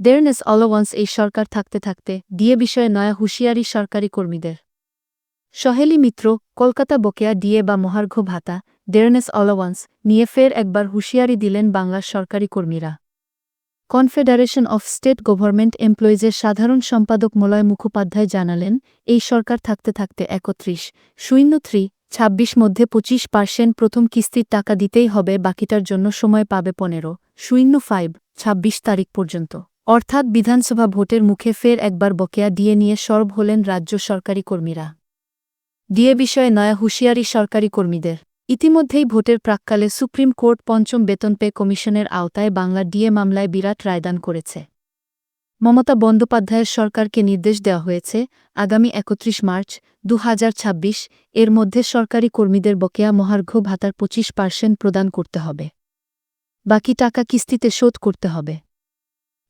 দেয়ারনেস অলওয়ান্স এই সরকার থাকতে থাকতে ডিএ বিষয়ে নয়া হুঁশিয়ারি সরকারি কর্মীদের। সহেলি মিত্র, কলকাতা বকেয়া ডিএ বা মহার্ঘ ভাতা দেয়ারনেস অলওয়ান্স নিয়ে ফের একবার হুঁশিয়ারি দিলেন বাংলার সরকারি কর্মীরা। কনফেডারেশন অফ স্টেট গভর্নমেন্ট এমপ্লয়িজের সাধারণ সম্পাদক মলয় মুখোপাধ্যায় জানালেন, এই সরকার থাকতে থাকতে একত্রিশ, শূন্য থ্রি ছাব্বিশ মধ্যে পঁচিশ পার্সেন্ট প্রথম কিস্তির টাকা দিতেই হবে, বাকিটার জন্য সময় পাবে পনেরো, শূন্য ফাইভ ছাব্বিশ তারিখ পর্যন্ত। অর্থাৎ বিধানসভা ভোটের মুখে ফের একবার বকেয়া ডিএ নিয়ে সরব হলেন রাজ্য সরকারি কর্মীরা। ডিএ বিষয়ে নয়া হুঁশিয়ারি সরকারি কর্মীদের। ইতিমধ্যেই ভোটের প্রাক্কালে সুপ্রিম কোর্ট পঞ্চম বেতন পে কমিশনের আওতায় বাংলা ডিএ মামলায় বিরাট রায়দান করেছে। মমতা বন্দ্যোপাধ্যায়ের সরকারকে নির্দেশ দেওয়া হয়েছে, আগামী একত্রিশ মার্চ দু এর মধ্যে সরকারি কর্মীদের বকেয়া মহার্ঘ ভাতার পঁচিশ পার্সেন্ট প্রদান করতে হবে। বাকি টাকা কিস্তিতে শোধ করতে হবে।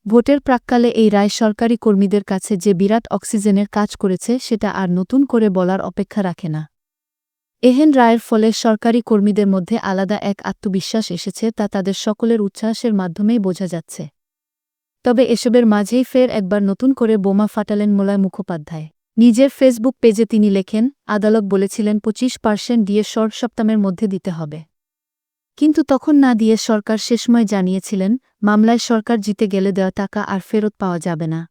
ভোটের প্রাক্কালে এই রায় সরকারি কর্মীদের কাছে যে বিরাট অক্সিজেনের কাজ করেছে সেটা আর নতুন করে বলার অপেক্ষা রাখে না। এহেন রায়ের ফলে সরকারি কর্মীদের মধ্যে আলাদা এক আত্মবিশ্বাস এসেছে তা তাদের সকলের উচ্ছ্বাসের মাধ্যমেই বোঝা যাচ্ছে। তবে এসবের মাঝেই ফের একবার নতুন করে বোমা ফাটালেন মোলায় মুখোপাধ্যায়। নিজের ফেসবুক পেজে তিনি লেখেন, আদালত বলেছিলেন, পঁচিশ পার্সেন্ট দিয়ে শর্ট সপ্তাহের মধ্যে দিতে হবে। কিন্তু তখন না দিয়ে সরকার শেষময় জানিয়েছিলেন, মামলায় সরকার জিতে গেলে দেওয়া টাকা আর ফেরত পাওয়া যাবে না।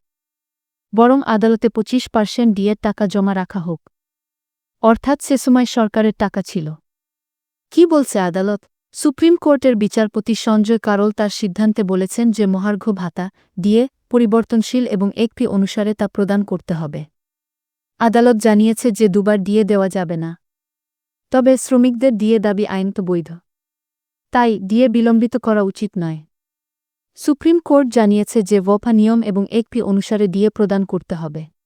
বরং আদালতে পঁচিশ পার্সেন্ট ডিএর টাকা জমা রাখা হোক। অর্থাৎ সে সময় সরকারের টাকা ছিল। কি বলছে আদালত? সুপ্রিম কোর্টের বিচারপতি সঞ্জয় কারল তার সিদ্ধান্তে বলেছেন যে মহার্ঘ ভাতা দিয়ে পরিবর্তনশীল এবং একটি অনুসারে তা প্রদান করতে হবে। আদালত জানিয়েছে যে দুবার দিয়ে দেওয়া যাবে না। তবে শ্রমিকদের দিয়ে দাবি আইনত বৈধ তাই দিয়ে বিলম্বিত করা উচিত নয়। সুপ্রিম কোর্ট জানিয়েছে যে ওফা নিয়ম এবং একপি অনুসারে দিয়ে প্রদান করতে হবে।